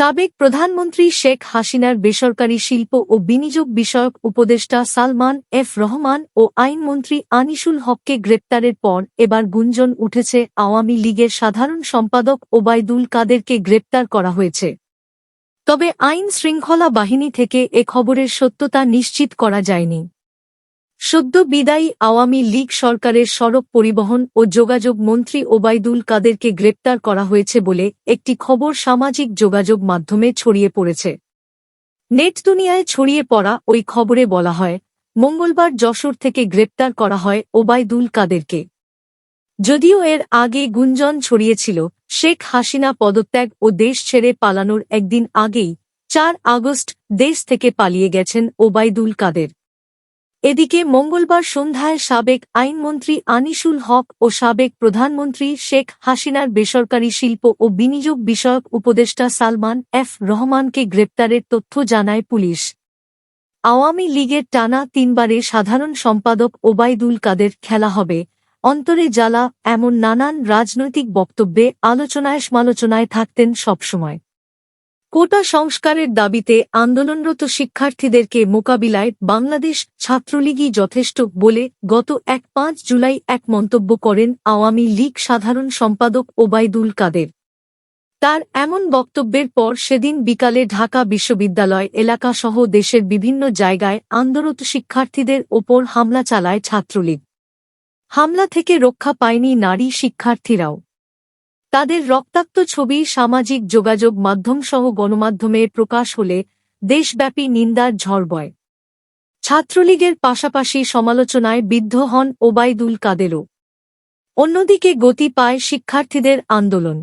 সাবেক প্রধানমন্ত্রী শেখ হাসিনার বেসরকারি শিল্প ও বিনিয়োগ বিষয়ক উপদেষ্টা সালমান এফ রহমান ও আইনমন্ত্রী আনিসুল হককে গ্রেপ্তারের পর এবার গুঞ্জন উঠেছে আওয়ামী লীগের সাধারণ সম্পাদক ওবায়দুল কাদেরকে গ্রেপ্তার করা হয়েছে। তবে আইন শৃঙ্খলা বাহিনী থেকে এ খবরের সত্যতা নিশ্চিত করা যায়নি। সদ্য বিদায়ী আওয়ামী লীগ সরকারের সড়ক পরিবহন ও যোগাযোগ মন্ত্রী ওবায়দুল কাদেরকে গ্রেপ্তার করা হয়েছে বলে একটি খবর সামাজিক যোগাযোগ মাধ্যমে ছড়িয়ে পড়েছে। নেট দুনিয়ায় ছড়িয়ে পড়া ওই খবরে বলা হয়, মঙ্গলবার যশোর থেকে গ্রেপ্তার করা হয় ওবায়দুল কাদেরকে। যদিও এর আগে গুঞ্জন ছড়িয়েছিল, শেখ হাসিনা পদত্যাগ ও দেশ ছেড়ে পালানোর একদিন আগেই চার আগস্ট দেশ থেকে পালিয়ে গেছেন ওবায়দুল কাদের। এদিকে মঙ্গলবার সন্ধ্যায় সাবেক আইনমন্ত্রী আনিসুল হক ও সাবেক প্রধানমন্ত্রী শেখ হাসিনার বেসরকারি শিল্প ও বিনিয়োগ বিষয়ক উপদেষ্টা সালমান এফ রহমানকে গ্রেপ্তারের তথ্য জানায় পুলিশ। আওয়ামী লীগের টানা তিনবারে সাধারণ সম্পাদক ওবায়দুল কাদের খেলা হবে। অন্তরে জ্বালা, এমন নানান রাজনৈতিক বক্তব্যে আলোচনায় সমালোচনায় থাকতেন সবসময়। কোটা সংস্কারের দাবিতে আন্দোলনরত শিক্ষার্থীদেরকে মোকাবিলায় বাংলাদেশ ছাত্রলীগই যথেষ্ট বলে গত এক পাঁচ জুলাই এক মন্তব্য করেন আওয়ামী লীগ সাধারণ সম্পাদক ওবায়দুল কাদের। তার এমন বক্তব্যের পর সেদিন বিকালে ঢাকা বিশ্ববিদ্যালয় এলাকাসহ দেশের বিভিন্ন জায়গায় আন্দোলনত শিক্ষার্থীদের ওপর হামলা চালায় ছাত্রলীগ। হামলা থেকে রক্ষা পায়নি নারী শিক্ষার্থীরাও। তাদের রক্তাক্ত ছবি সামাজিক যোগাযোগ মাধ্যমসহ গণমাধ্যমে প্রকাশ হলে দেশব্যাপী নিন্দার ঝড় বয় ছাত্রলীগের পাশাপাশি সমালোচনায় বিদ্ধ হন ওবায়দুল কাদেরও। অন্যদিকে গতি পায় শিক্ষার্থীদের আন্দোলন।